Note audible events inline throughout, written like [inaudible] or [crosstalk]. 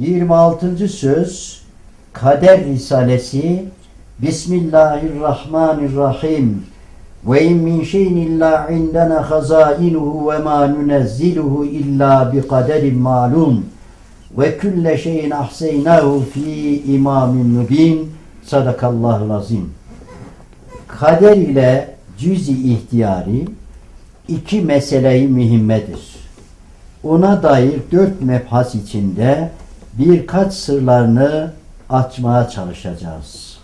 26. söz Kader Risalesi Bismillahirrahmanirrahim ve in min şeyin illa indena hazainuhu ve ma nunezziluhu illa bi kaderin malum ve külle şeyin ahseynahu fi imamin mübin sadakallahu azim kader ile cüz-i ihtiyari iki meseleyi mühimmedir. Ona dair dört mebhas içinde birkaç sırlarını açmaya çalışacağız.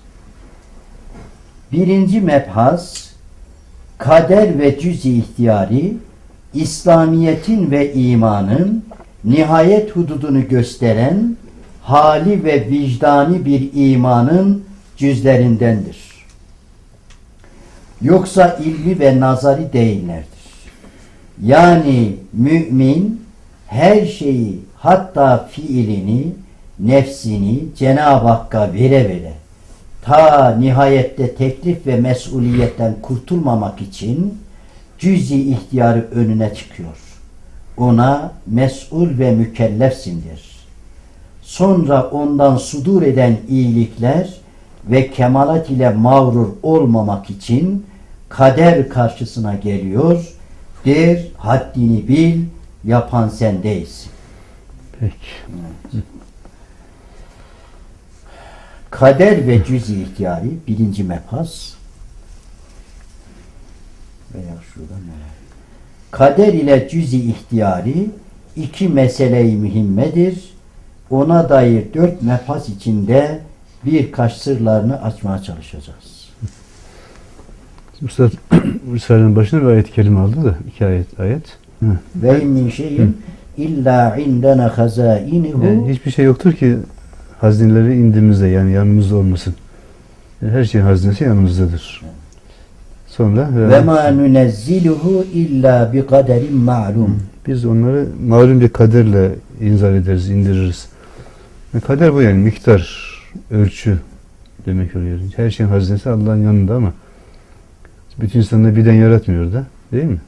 Birinci mebhas kader ve cüz-i ihtiyari İslamiyetin ve imanın nihayet hududunu gösteren hali ve vicdani bir imanın cüzlerindendir. Yoksa ilmi ve nazari değillerdir. Yani mümin her şeyi hatta fiilini, nefsini Cenab-ı Hakk'a vere vere ta nihayette teklif ve mesuliyetten kurtulmamak için cüz-i ihtiyarı önüne çıkıyor. Ona mesul ve mükellefsindir. Sonra ondan sudur eden iyilikler ve kemalat ile mağrur olmamak için kader karşısına geliyor. Der haddini bil, yapan sen değilsin. Peki. Kader ve cüz-i ihtiyari birinci mebhas veya şuradan ne? Kader ile cüz-i ihtiyari iki meseleyi mühimmedir. Ona dair dört mebhas içinde birkaç sırlarını açmaya çalışacağız. Üstad [clears throat] Risale'nin başına bir ayet kelime aldı da iki ayet ayet. Ve in min şeyin illa indena hazainuhu Yani hiçbir şey yoktur ki hazineleri indimizde yani yanımızda olmasın. Yani her şeyin hazinesi yanımızdadır. Sonra ve ma nunezziluhu illa bi kaderin ma'lum. biz onları malum bir kaderle inzal ederiz, indiririz. Yani kader bu yani miktar, ölçü demek oluyor. Her şeyin hazinesi Allah'ın yanında ama bütün insanları birden yaratmıyor da değil mi?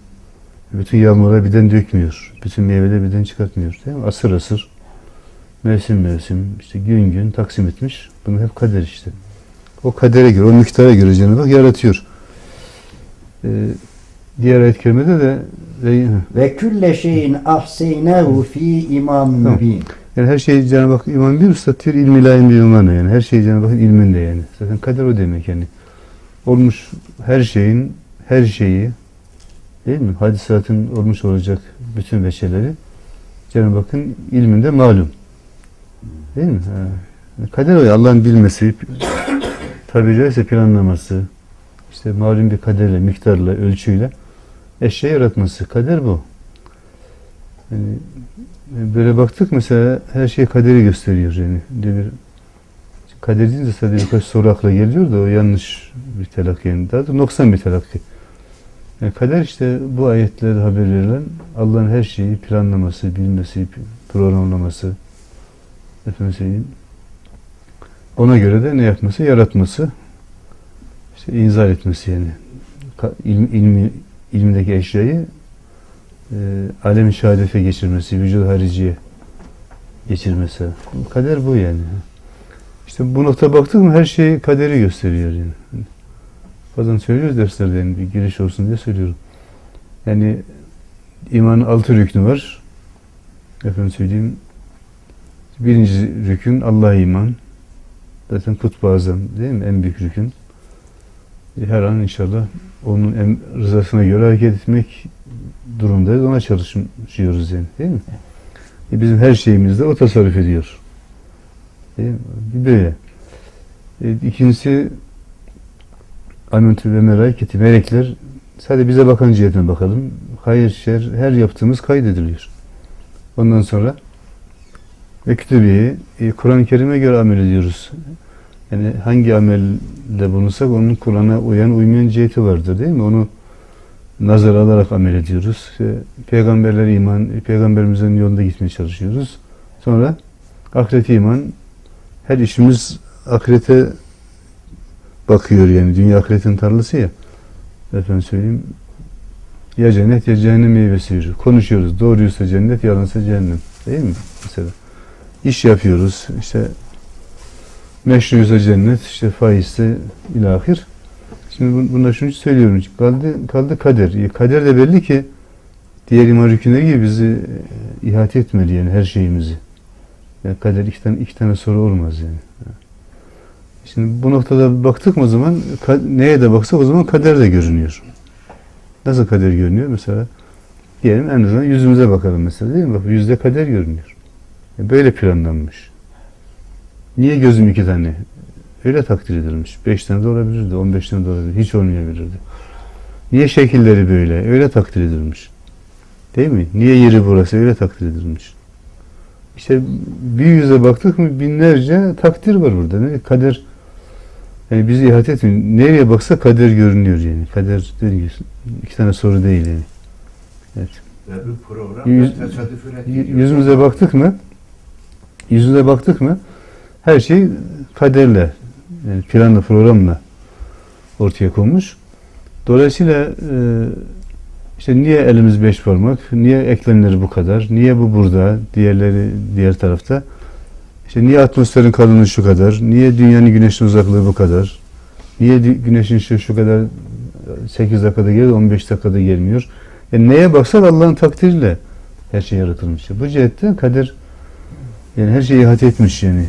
Bütün yağmurları birden dökmüyor. Bütün meyveleri birden çıkartmıyor. Değil mi? Asır asır, mevsim mevsim, işte gün gün taksim etmiş. Bunlar hep kader işte. O kadere göre, o miktara göre Cenab-ı Hak yaratıyor. Ee, diğer ayet kerimede de ve, Ve külle şeyin ahseynahu fi imam mübin. yani her şey Cenab-ı Hak iman bir satır ilmi layın bir imanı yani. Her şey Cenab-ı Hakk'ın ilminde yani. Zaten kader o demek yani. Olmuş her şeyin her şeyi değil mi? Hadisatın olmuş olacak bütün veçeleri Cenab-ı Hakk'ın ilminde malum. Değil mi? Ha. Kader o ya, Allah'ın bilmesi, tabi caizse planlaması, işte malum bir kaderle, miktarla, ölçüyle eşya yaratması. Kader bu. Yani böyle baktık mesela her şey kaderi gösteriyor yani. Bir kader deyince sadece birkaç soru akla geliyor da o yanlış bir telakki yani. Daha da noksan bir telakki. Yani kader işte bu ayetlerde haber verilen Allah'ın her şeyi planlaması, bilmesi, programlaması efendim. Ona göre de ne yapması? Yaratması. işte inzal etmesi yani. Ka- ilmi, ilmi, ilmindeki eşyayı e, alem-i şehadete geçirmesi, vücud hariciye geçirmesi. Kader bu yani. İşte bu nokta baktık mı her şey kaderi gösteriyor yani. Bazen söylüyoruz derslerde yani bir giriş olsun diye söylüyorum. Yani imanın altı rüknü var. Efendim söyleyeyim. Birinci rükün Allah'a iman. Zaten kutbu azam değil mi? En büyük rükün. E, Her an inşallah onun em- rızasına göre hareket etmek durumdayız. Ona çalışıyoruz yani değil mi? E bizim her şeyimizde o tasarruf ediyor. Değil mi? Böyle. E, ikincisi Amentü ve melaiketi, melekler sadece bize bakan cihetine bakalım. Hayır, şer, her yaptığımız kaydediliyor. Ondan sonra ve kütübeyi e, Kur'an-ı Kerim'e göre amel ediyoruz. Yani hangi amelde bulunsak onun Kur'an'a uyan uymayan ciheti vardır değil mi? Onu nazar alarak amel ediyoruz. İşte peygamberlere iman, peygamberimizin yolunda gitmeye çalışıyoruz. Sonra ahirete iman, her işimiz ahirete bakıyor yani. Dünya ahiretin tarlası ya. Efendim söyleyeyim. Ya cennet ya cehennem meyvesi yürür. Konuşuyoruz. Doğruysa cennet, yalansa cehennem. Değil mi? Mesela. iş yapıyoruz. İşte meşruysa cennet, işte faizse ilahir. Şimdi bun- bunda şunu söylüyorum. Kaldı, kaldı kader. E, Kader de belli ki diğer iman rükünleri gibi bizi e, ihate etmeli yani her şeyimizi. Yani kader iki tane, iki tane soru olmaz yani. Şimdi bu noktada baktık mı o zaman neye de baksak o zaman kader de görünüyor. Nasıl kader görünüyor? Mesela diyelim en azından yüzümüze bakalım mesela değil mi? Bak yüzde kader görünüyor. E, Böyle planlanmış. Niye gözüm iki tane? Öyle takdir edilmiş. Beş tane de olabilirdi, on beş tane de olabilirdi. Hiç olmayabilirdi. Niye şekilleri böyle? Öyle takdir edilmiş. Değil mi? Niye yeri burası? Öyle takdir edilmiş. İşte bir yüze baktık mı binlerce takdir var burada. Ne? Kader yani bizi ihat etmiyor. Nereye baksa kader görünüyor yani. Kader dediğim iki tane soru değil yani. Evet. Ve bu program Yüz-. Yüzümüze baktık mı? Yüzümüze baktık mı? Her şey kaderle, yani planla, programla ortaya konmuş. Dolayısıyla e, işte niye elimiz beş parmak, niye eklemleri bu kadar, niye bu burada, diğerleri diğer tarafta, işte niye atmosferin kalınlığı şu kadar, niye dünyanın güneşin uzaklığı bu kadar, niye güneşin ışığı şu kadar 8 dakikada geliyor, 15 dakikada gelmiyor. Yani neye baksak Allah'ın takdiriyle her şey yaratılmış. Bu cihette kader yani her şeyi ihate etmiş yani.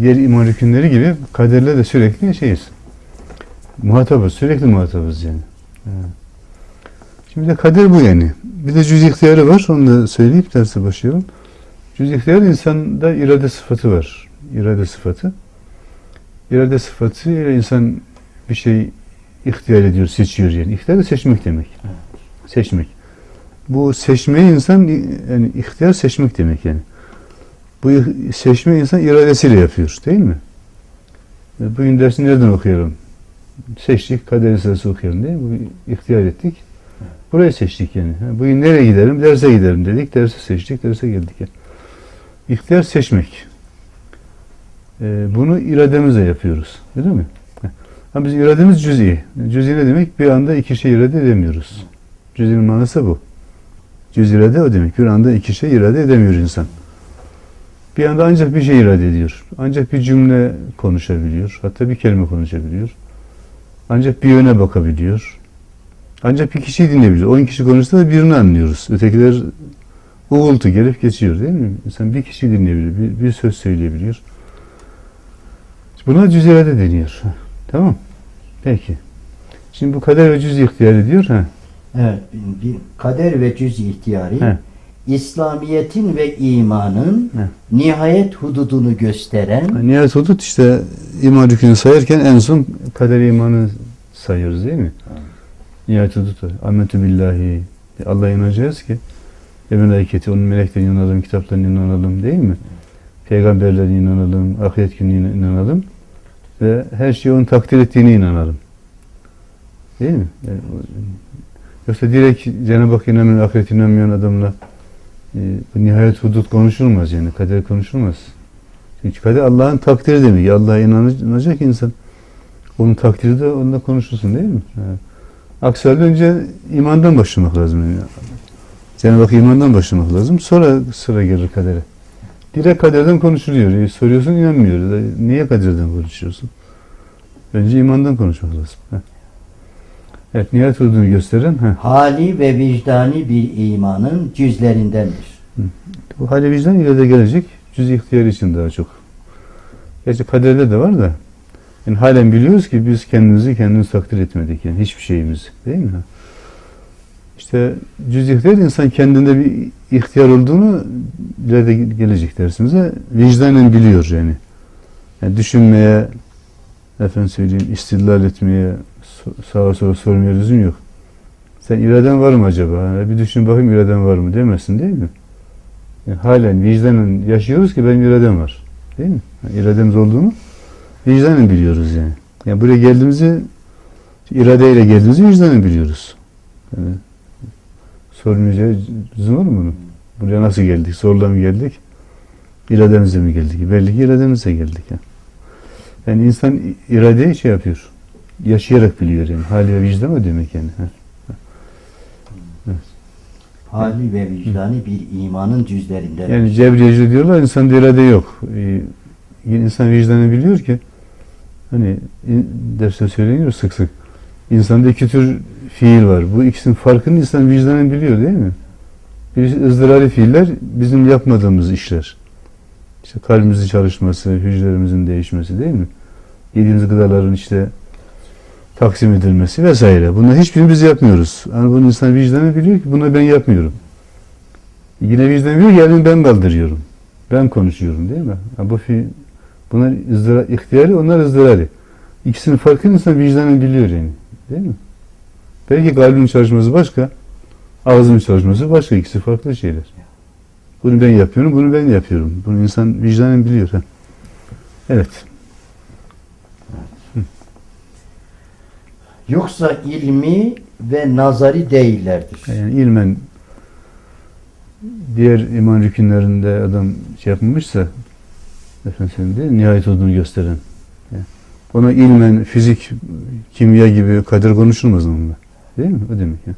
Diğer iman hükümleri gibi kaderle de sürekli şeyiz. Muhatabız, sürekli muhatabız yani. Şimdi de kader bu yani. Bir de cüz ihtiyarı var, onu da söyleyip derse başlayalım. Cüz ihtiyar insanda irade sıfatı var. İrade sıfatı. İrade sıfatı ile insan bir şey ihtiyar ediyor, seçiyor yani. İhtiyar da seçmek demek. Seçmek. Bu seçmeyi insan yani ihtiyar seçmek demek yani. Bu seçme insan iradesiyle yapıyor değil mi? E, Bugün dersi nereden okuyalım? Seçtik, kader esası okuyalım değil mi? İhtiyar ettik. Burayı seçtik yani. Bugün nereye gidelim? Derse gidelim dedik. Derse seçtik, derse geldik. Yani. İhtiyar seçmek. E, bunu irademizle yapıyoruz. Öyle mi? Ama biz irademiz cüz'i. Cüz'i ne demek? Bir anda iki şey irade edemiyoruz. Cüz'in manası bu. Cüz irade o demek. Bir anda iki şey irade edemiyor insan. Bir anda ancak bir şey irade ediyor. Ancak bir cümle konuşabiliyor. Hatta bir kelime konuşabiliyor. Ancak bir yöne bakabiliyor. Ancak bir kişiyi dinleyebiliyor. On kişi konuşsa da birini anlıyoruz. Ötekiler uğultu gelip geçiyor değil mi? İnsan bir kişiyi dinleyebiliyor. Bir, bir söz söyleyebiliyor. Buna cüz irade deniyor. Tamam. Peki. Şimdi bu kader ve cüz ihtiyar ediyor. Ha. Evet, kader ve cüz ihtiyari He. İslamiyetin ve imanın He. nihayet hududunu gösteren Nihayet hudut işte iman rükünü sayarken en son kader imanı sayıyoruz değil mi? Nihayet hudut. Ahmetü billahi. Allah'a inanacağız ki ve meleketi, onun meleklerine inanalım, kitaplarına inanalım değil mi? Peygamberlerine inanalım, ahiret gününe inanalım ve her şeyi onun takdir ettiğine inanalım. Değil mi? Yani yoksa direkt Cenab-ı Hak inanmayan, ahiret inanmayan adamla e, nihayet hudut konuşulmaz yani, kader konuşulmaz. Çünkü kader Allah'ın takdiri demek. Allah'a inanacak insan. Onun takdiri de onunla konuşulsun değil mi? Ha. Aksi önce imandan başlamak lazım. Yani. Cenab-ı Hak imandan başlamak lazım. Sonra sıra gelir kadere. Direkt kaderden konuşuluyor. E, soruyorsun inanmıyor. E, Niye kaderden konuşuyorsun? Önce imandan konuşmak lazım. Ha. Evet, nihayet olduğunu gösteren ha. hali ve vicdani bir imanın cüzlerindendir. Bu hali vicdan ileride gelecek. Cüz ihtiyar için daha çok. Gerçi kaderde de var da. Yani halen biliyoruz ki biz kendimizi kendimiz takdir etmedik. Yani hiçbir şeyimizi. Değil mi? İşte cüz insan kendinde bir ihtiyar olduğunu ileride gelecek dersimize vicdanen biliyor yani. yani düşünmeye efendim söyleyeyim istidlal etmeye sağa sola sormaya lüzum yok. Sen iraden var mı acaba? Ha, Bir düşün bakayım iraden var mı demezsin değil mi? Yani halen vicdanen yaşıyoruz ki benim iradem var. Değil mi? Yani irademiz olduğunu vicdanen biliyoruz yani. Yani buraya geldiğimizi iradeyle geldiğimizi vicdanen biliyoruz. Yani sormayacağı var mı bunun? Buraya nasıl geldik? Zorla mı geldik? İrademizle mi geldik? Belli ki irademizle geldik. Yani. yani insan iradeyi şey yapıyor. Yaşayarak biliyor yani. Hali ve vicdan o demek yani. Ha. hali ve vicdani bir imanın cüzlerinden. Yani cebriyeci diyorlar insan irade yok. Ee, insan vicdanı biliyor ki hani derste söyleniyor sık sık. İnsanda iki tür fiil var. Bu ikisinin farkını insan vicdanı biliyor değil mi? Birisi ızdırari fiiller bizim yapmadığımız işler. İşte kalbimizin çalışması, hücrelerimizin değişmesi değil mi? Yediğimiz gıdaların işte taksim edilmesi vesaire. Bunları hiçbirini biz yapmıyoruz. Yani bunu insan vicdanı biliyor ki bunu ben yapmıyorum. Yine vicdan biliyor ki yani ben kaldırıyorum. Ben konuşuyorum değil mi? Ha, bu fi, bunlar ızdira, ihtiyari, onlar ızdırari. İkisinin farkını insan vicdanı biliyor yani. Değil mi? Belki kalbin çalışması başka, ağzının çalışması başka. İkisi farklı şeyler. Bunu ben yapıyorum, bunu ben yapıyorum. Bunu insan vicdanen biliyor. Ha. Evet. Yoksa ilmi ve nazari değillerdir. Yani ilmen diğer iman rükünlerinde adam şey yapmamışsa efendim değil, nihayet olduğunu gösteren. Yani ona ilmen, fizik, kimya gibi kader konuşulmaz onunla. Değil mi? O demek ya.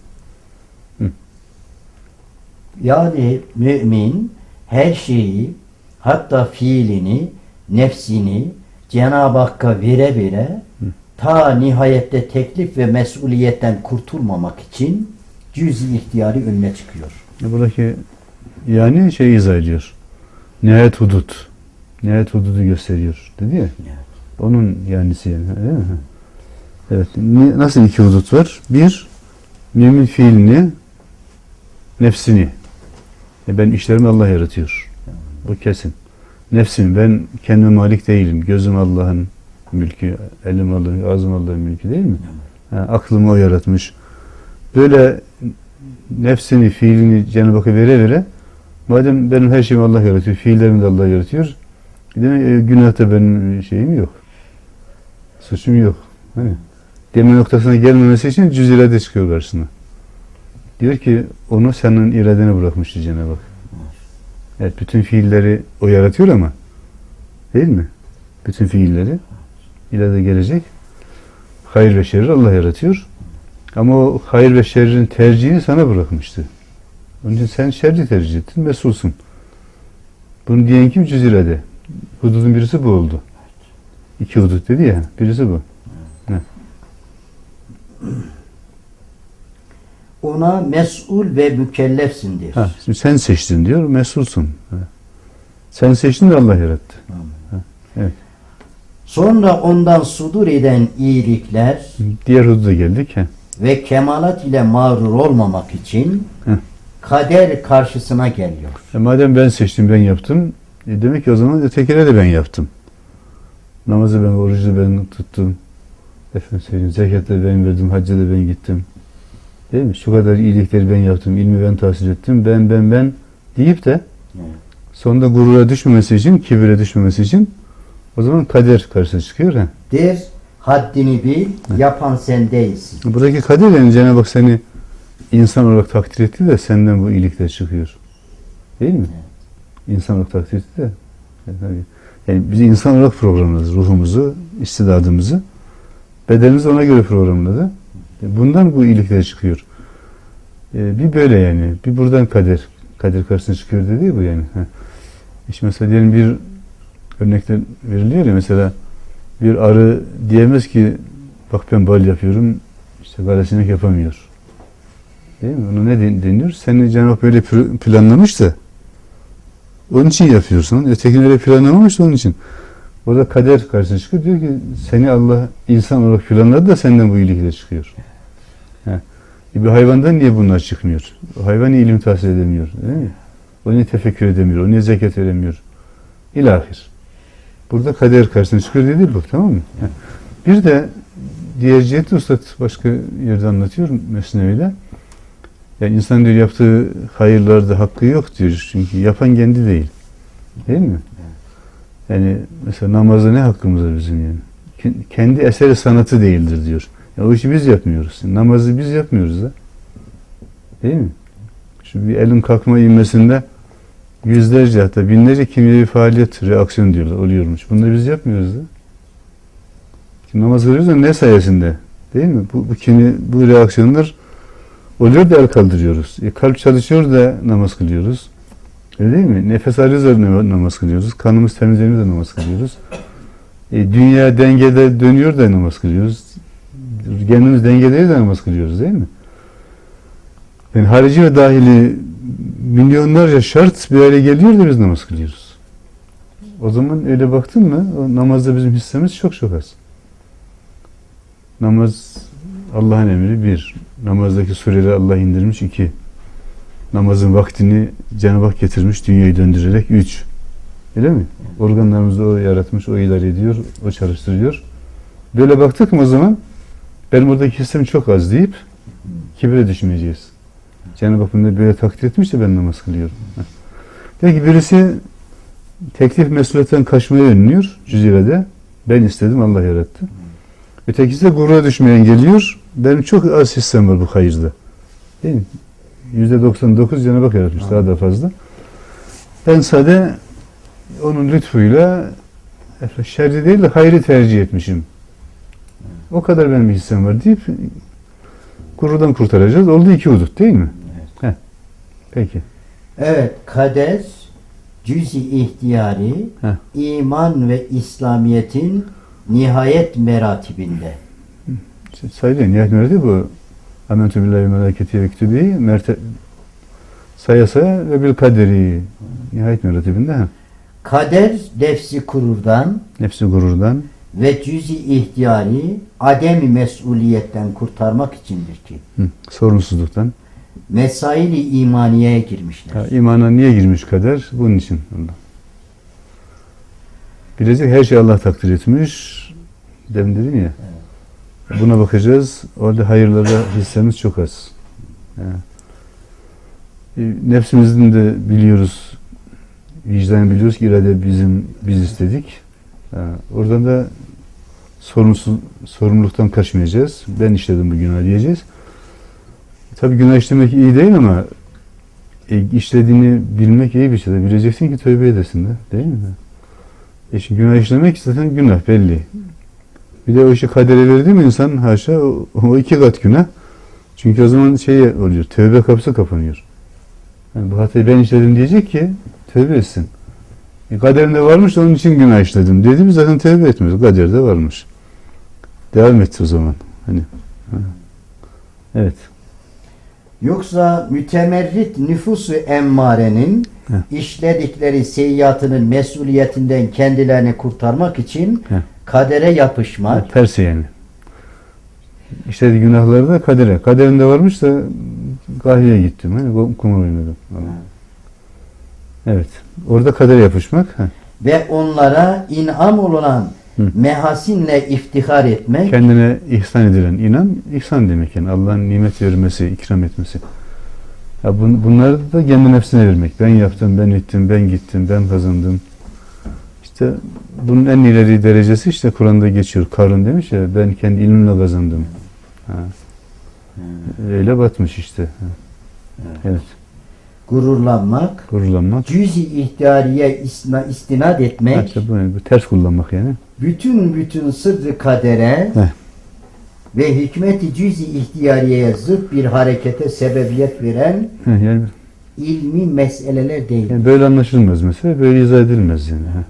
Yani mümin her şeyi hatta fiilini, nefsini Cenab-ı Hakk'a vere vere ta nihayette teklif ve mesuliyetten kurtulmamak için cüz-i ihtiyari önüne çıkıyor. E Buradaki yani şey izah ediyor. Nihayet hudut. Nihayet hududu gösteriyor. Dedi ya. Evet. Onun yanisi yani. Değil mi? Evet. Nasıl iki hudut var? Bir, mümin fiilini, nefsini. E ben işlerimi Allah yaratıyor. Bu kesin. Nefsim, ben kendime malik değilim. Gözüm Allah'ın mülkü, elim Allah'ın, ağzım Allah'ın mülkü değil mi? Ha, aklımı o yaratmış. Böyle nefsini, fiilini Cenab-ı Hakk'a vere vere madem benim her şeyimi Allah yaratıyor, fiillerimi de Allah yaratıyor demek e, günahta benim şeyim yok. Suçum yok. Hani deme noktasına gelmemesi için cüz irade çıkıyor karşısına. Diyor ki onu senin iradene bırakmıştı Cenab-ı Hak. Evet bütün fiilleri o yaratıyor ama değil mi? Bütün fiilleri ileride gelecek. Hayır ve şerri Allah yaratıyor. Ama o hayır ve şerrin tercihini sana bırakmıştı. Onun için sen şerri tercih ettin, mesulsun. Bunu diyen kim? Cüz irade. Hududun birisi bu oldu. İki hudut dedi ya, birisi bu. Ona mesul ve mükellefsindir. Ha, şimdi sen seçtin diyor, mesulsun. Ha. Sen seçtin de Allah yarattı. Sonra ondan sudur eden iyilikler Diğer hududa geldik. Ha. ve kemalat ile mağrur olmamak için Heh. kader karşısına geliyor. E madem ben seçtim, ben yaptım, e demek ki o zaman ötekine de ben yaptım. Namazı ben, orucu ben tuttum. Efendim söyleyeyim, zekatı ben verdim, hacca da ben gittim. Değil mi? Şu kadar iyilikleri ben yaptım, ilmi ben tahsil ettim, ben ben ben deyip de Evet. sonunda gurura düşmemesi için, kibire düşmemesi için o zaman kader karşısına çıkıyor. Ha. Der, haddini bil, yapan sen değilsin. Buradaki kader yani Cenab-ı Hak seni insan olarak takdir etti de senden bu iyilikler çıkıyor. Değil mi? İnsan olarak takdir etti de. Yani. Yani biz insan olarak programladık ruhumuzu, istidadımızı. Bedenimizi ona göre programladı. E, Bundan bu iyilikler çıkıyor. E, bir böyle yani. Bir buradan kader. Kader karşısına çıkıyor dedi bu yani. Ha. İşte mesela diyelim bir örnekler veriliyor ya mesela bir arı diyemez ki bak ben bal yapıyorum işte galesinek yapamıyor. Değil mi? Ona ne den- deniyor? Seni Cenab-ı böyle pl- planlamış da onun için yapıyorsun. Ötekini öyle planlamamış onun için. Orada kader karşısına çıkıyor. Diyor ki seni Allah insan olarak planladı da senden bu iyilikler çıkıyor. Ha. E bir hayvandan niye bunlar çıkmıyor? Hayvan ilim tahsil edemiyor? Değil mi? O niye tefekkür edemiyor? O niye zekat veremiyor? İlahir. Burada kader karşısına çıkıyor dedi bu tamam mı? Ha. Bir de diğer ciheti Üstad başka yerde anlatıyor Mesnevi'de. Yani insan diyor yaptığı hayırlarda hakkı yok diyor. Çünkü yapan kendi değil. Değil mi? Yani mesela namazda ne hakkımız var bizim yani? Ke- Kendi eseri sanatı değildir diyor. Ya o işi biz yapmıyoruz. Namazı biz yapmıyoruz da. Değil mi? Şu bir elin kalkma inmesinde yüzlerce hatta binlerce kimyevi faaliyet, reaksiyon diyorlar, oluyormuş. Bunları biz yapmıyoruz da. Şimdi namaz kılıyoruz da ne sayesinde? Değil mi? Bu, bu, kimi, bu reaksiyonlar Oluyor da el kaldırıyoruz. E, kalp çalışıyor da namaz kılıyoruz. Öyle değil mi? Nefes alıyoruz da nam- namaz kılıyoruz. Kanımız temizleniyor da namaz kılıyoruz. E, dünya dengede dönüyor da namaz kılıyoruz. Kendimiz dengede de namaz kılıyoruz değil mi? Yani harici ve dahili milyonlarca şart bir araya geliyor da biz namaz kılıyoruz. O zaman öyle baktın mı o namazda bizim hissemiz çok çok az. Namaz Allah'ın emri bir. Namazdaki sureleri Allah indirmiş iki. Namazın vaktini Cenab-ı Hak getirmiş dünyayı döndürerek üç. Öyle mi? Organlarımızı o yaratmış, o idare ediyor, o çalıştırıyor. Böyle baktık mı o zaman benim oradaki hissim çok az deyip kibire düşmeyeceğiz. Cenab-ı Hak böyle takdir etmiş de ben namaz kılıyorum. Heh. Demek ki birisi teklif mesuliyetten kaçmaya önlüyor cüzirede. Ben istedim Allah yarattı. Ötekisi de gurura düşmeye engelliyor. Benim çok az hissem var bu hayırda. Değil mi? Yüzde 99 Cenab-ı Hak yaratmış daha da fazla. Ben sade onun lütfuyla şerri değil de hayrı tercih etmişim. O kadar benim hissem var deyip gururdan kurtaracağız. Oldu iki hudut değil mi? Evet. Peki. Evet, kader cüz-i ihtiyari Heh. iman ve İslamiyet'in nihayet meratibinde. Sayılıyor. Nihayet mertebe bu. Amentü billahi meleketi ve kütübeyi merte saya saya ve bil kaderi. Nihayet meratibinde. ha. Kader nefsi kururdan Nefsi gururdan. ve cüz-i ihtiyari ademi mesuliyetten kurtarmak içindir ki Hı, sorumsuzluktan. mesaili imaniyeye girmişler. Ha, imana niye girmiş kader? Bunun için. Allah. Bilecek her şey Allah takdir etmiş. Demin dedim ya. Buna bakacağız. Orada hayırlara hissemiz çok az. Ha. E, Nefsimizin de biliyoruz, vicdanı biliyoruz ki irade bizim, biz istedik. Ha, Oradan da sorumsuz, sorumluluktan kaçmayacağız. Ben işledim bu günah diyeceğiz. Tabii günah işlemek iyi değil ama e, işlediğini bilmek iyi bir şey. Bileceksin ki tövbe edesin de. Değil mi? E şimdi günah işlemek zaten günah belli. Bir de o işi kadere verdi mi insan haşa o, o iki kat günah. Çünkü o zaman şey oluyor. Tövbe kapısı kapanıyor. Yani bu hatayı ben işledim diyecek ki tövbe etsin. E, kaderinde varmış onun için günah işledim. Dedi mi zaten tövbe etmez. Kaderde varmış. Devam etti o zaman. Hani. ha. Evet. Yoksa mütemerrit nüfusu emmarenin Heh. işledikleri seyyiatının mesuliyetinden kendilerini kurtarmak için Heh. Kadere yapışmak, tersi yani. İşte günahları da kadere. Kaderinde varmış da kahveye gittim. Hani kum- kumar oynadım. Evet. Orada kadere yapışmak. ha. ve onlara inam olunan Hı. mehasinle iftihar etmek Kendine ihsan edilen inan, ihsan demek yani. Allah'ın nimet vermesi, ikram etmesi. Ya bun, bunları da kendi nefsine vermek. Ben yaptım, ben ettim, ben gittim, ben kazandım. İşte bunun en ileri derecesi işte Kur'an'da geçiyor. Karun demiş ya ben kendi ilmimle kazandım. Ha. Öyle batmış işte. Ha. Evet. gururlanmak, Gururlanmak. cüz-i ihtiyariye isna, istinad Ha, etmek, işte bu, bu ters kullanmak yani. bütün bütün sırrı kadere Heh. ve hikmeti cüz-i ihtiyariyeye zıt bir harekete sebebiyet veren Ha, yani, ilmi meseleler değil. yani böyle anlaşılmaz mesela. Böyle izah edilmez yani. Ha.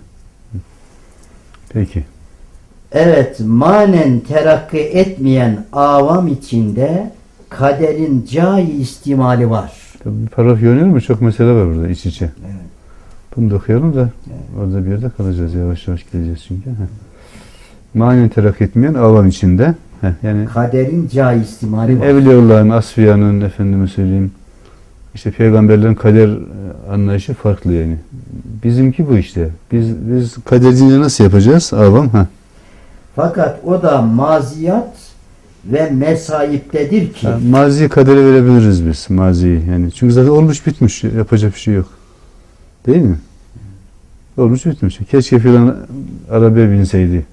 Peki. Evet, manen terakki etmeyen avam içinde kaderin cai istimali var. Tabii bir paragraf yöneliyor mu? Çok mesele var burada iç içe. Evet. Bunu da okuyalım da Evet. orada bir yerde kalacağız. Yavaş yavaş gideceğiz çünkü. Manen terak etmeyen avam içinde. Ha, yani Kaderin cai istimali var. Evliyaullah'ın, Asfiya'nın, efendime söyleyeyim, işte peygamberlerin kader e, anlayışı farklı yani. Bizimki bu işte. Biz biz kaderciyle nasıl yapacağız? Avam ha. Fakat o da maziyat ve mesaiptedir ki ha maziyi kadere verebiliriz biz maziyi yani. Çünkü zaten olmuş bitmiş. Yapacak bir şey yok. Değil mi? Olmuş bitmiş. Keşke filan arabaya binseydi.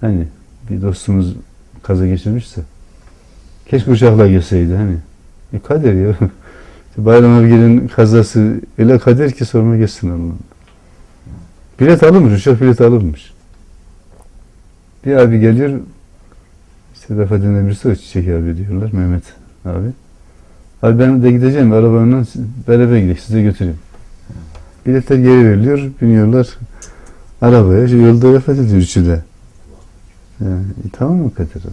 Hani bir dostumuz kaza geçirmişse. Keşke uçakla gelseydi hani. E kader ya. [laughs] İşte Bayram Ergel'in kazası öyle kader ki sorma geçsin Allah. Bilet alınmış, uçak bileti alınmış. Bir abi geliyor, işte vefat eden birisi o Çiçek abi diyorlar, Mehmet abi. Abi ben de gideceğim arabamla beraber gidelim size götüreyim. Biletler geri veriliyor, biniyorlar arabaya. Şu yolda vefat ediyor üçü de. Yani, e, tamam mı Kadir adam?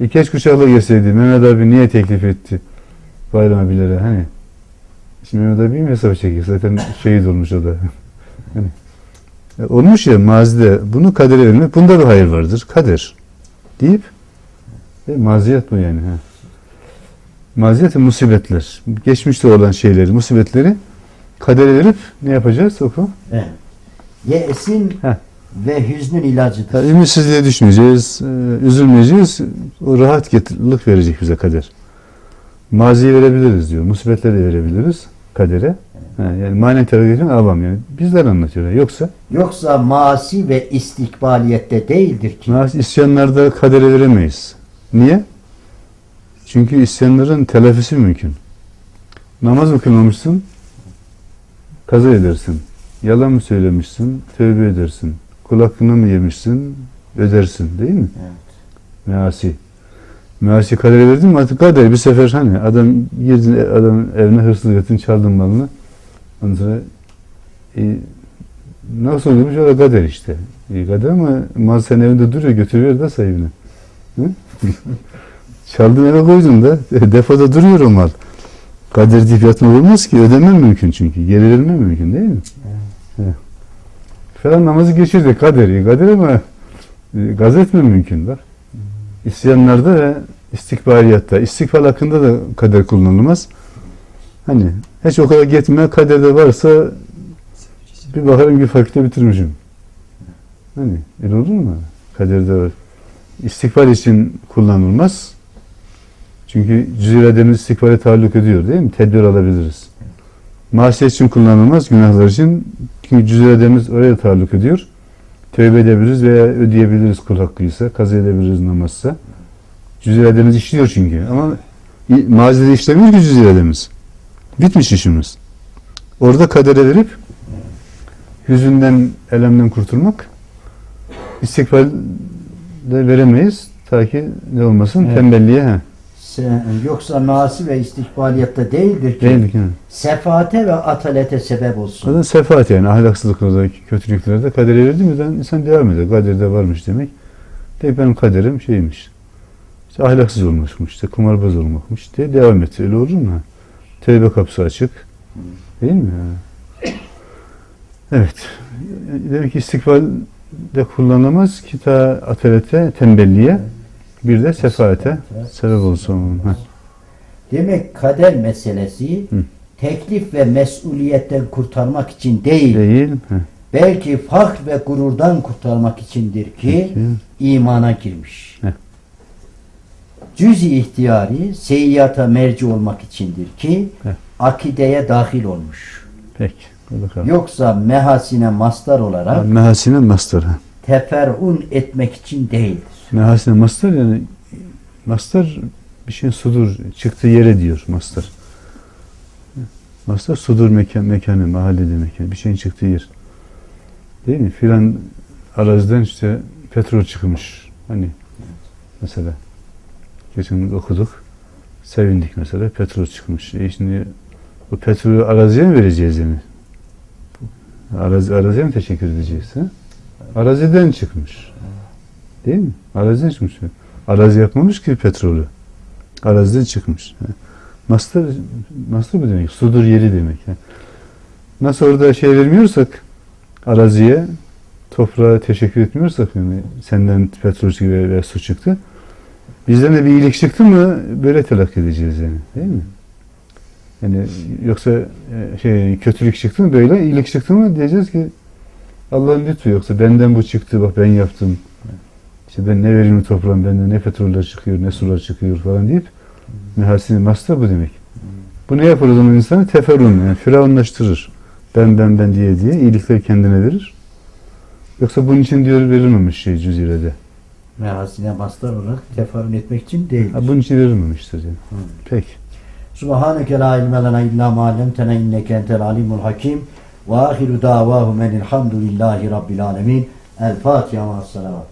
İki kuşakla gelseydi Mehmet abi niye teklif etti Bayram abilere hani? Şimdi Mehmet abi mi hesap çekiyor? Zaten şehit olmuş o da. [laughs] hani. E, Olmuş ya mazide bunu kadere vermek bunda bir hayır vardır. Kader deyip e, maziyet bu yani. Ha. Maziyet musibetler. Geçmişte olan şeyleri, musibetleri kadere verip ne yapacağız oku? Evet. Ye'sin Heh. ve hüznün ilacıdır. Yani ümitsizliğe düşmeyeceğiz, e, üzülmeyeceğiz. O rahat getirlik verecek bize kader. Maziyi verebiliriz diyor. Musibetleri de verebiliriz kadere. Ha, yani manen terakkitin avam yani. Bizler anlatıyor. Yoksa Yoksa masi ve istikbaliyette değildir ki. Nas isyanlarda kadere veremeyiz. Niye? Çünkü isyanların telafisi mümkün. Namaz mı kılmamışsın? Kaza edersin. Yalan mı söylemişsin? Tövbe edersin. Kul hakkını mı yemişsin? Ödersin değil mi? Evet. Measi. Measi kadere verdin mi artık kader bir sefer hani adam girdin adam evine hırsızlık ettin çaldın malını. Ondan sonra e, nasıl oluyormuş o da kader işte. E, kader ama mal senin evinde duruyor götürüyor da sahibine. [laughs] Çaldın eve koydun da e, depoda duruyor o mal. Kader deyip yatmak olmaz ki ödemem mümkün çünkü. Geri vermem mümkün değil mi? Evet. Falan namazı geçirdik kaderi. Kader ama e, gaz etme mümkün bak. İsyanlarda ve istikbaliyatta. İstikbal hakkında da kader kullanılmaz. Hani hiç o kadar gitme kaderde varsa bir bakarım bir fakülte bitirmişim. Hani öyle olur mu? Kaderde var. İstikbal için kullanılmaz. Çünkü cüzirademiz istikbale taalluk ediyor değil mi? Tedbir alabiliriz. Masiyet için kullanılmaz, günahlar için. Çünkü cüzirademiz oraya taalluk ediyor. Tövbe edebiliriz veya ödeyebiliriz kul hakkıysa, kaza edebiliriz namazsa. Cüzirademiz işliyor çünkü. Ama mazide işlemiyor ki cüzirademiz. Bitmiş işimiz. Orada kadere verip hüzünden, elemden kurtulmak istikbalde veremeyiz. Ta ki ne olmasın? Evet. Tembelliğe. He. Yoksa masi ve istikbaliyette değildir ki. Değil ki. Sefaate ve atalete sebep olsun. Zaten sefaat yani ahlaksızlıklarda, kötülüklerde kadere verdi mi insan devam eder. Kaderde varmış demek. De benim kaderim şeymiş. İşte ahlaksız olmuşmuş, işte kumarbaz olmakmış diye devam et. Öyle olur mu? Tevbe kapısı açık. Değil mi? Evet. Demek ki istikbalde kullanılamaz ki ta atalete, tembelliğe bir de sefaate sebep olsun. Heh. Demek kader meselesi Hı. teklif ve mesuliyetten kurtarmak için değil, Değil. Heh. belki fakr ve gururdan kurtarmak içindir ki Peki. imana girmiş. Heh. Cüz-i ihtiyari seyyata merci olmak içindir ki Heh. akideye dahil olmuş. Peki. Bakalım. Yoksa mehasine mastar olarak Mehasine mastar. teferun etmek için değildir. Mehasine mastar yani mastar bir şeyin sudur çıktığı yere diyor mastar. Mastar sudur mekan, mekanı, mahalle demek yani bir şeyin çıktığı yer. Değil mi? Filan araziden işte petrol çıkmış. Hani mesela geçen gün okuduk. Sevindik mesela petrol çıkmış. E şimdi bu petrolü araziye mi vereceğiz yani? Arazi, araziye mi teşekkür edeceğiz? Ha? Araziden çıkmış. Değil mi? Araziden çıkmış. Arazi yapmamış ki petrolü. Araziden çıkmış. Master, master bu demek. Sudur yeri demek. Nasıl orada şey vermiyorsak araziye toprağa teşekkür etmiyorsak yani senden petrol ve, ve su çıktı. Bizden de bir iyilik çıktı mı böyle telakki edeceğiz yani. Değil mi? Yani yoksa e, şey kötülük çıktı mı böyle iyilik çıktı mı diyeceğiz ki Allah'ın lütfu yoksa benden bu çıktı bak ben yaptım. İşte ben ne vereyim toprağım benden ne petroller çıkıyor ne sular çıkıyor falan deyip mehasini master bu demek. Bu ne yapar o zaman insanı? Teferrun yani firavunlaştırır. Ben ben ben diye diye iyilikleri kendine verir. Yoksa bunun için diyor verilmemiş şey cüzirede. Mehasine mastar olarak teferun etmek için değildir. Ha, bunun için verilmemiştir yani. Hı. Peki. Subhaneke la ilme lena illa ma allamtena inneke entel alimul hakim. Ve ahiru davahu menilhamdülillahi rabbil alemin. El Fatiha ma'as salavat.